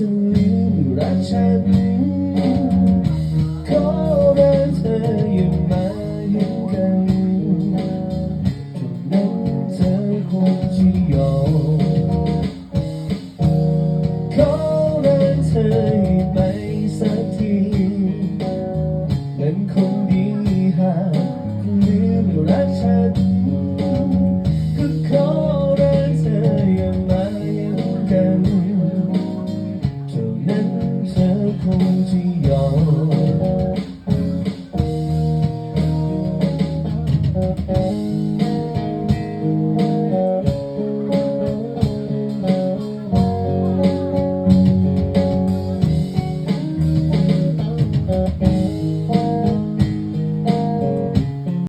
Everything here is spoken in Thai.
ถึงรักฉันขอรักเธออย่มาอยู่กันจนนั้นเธคงจะยอม 空气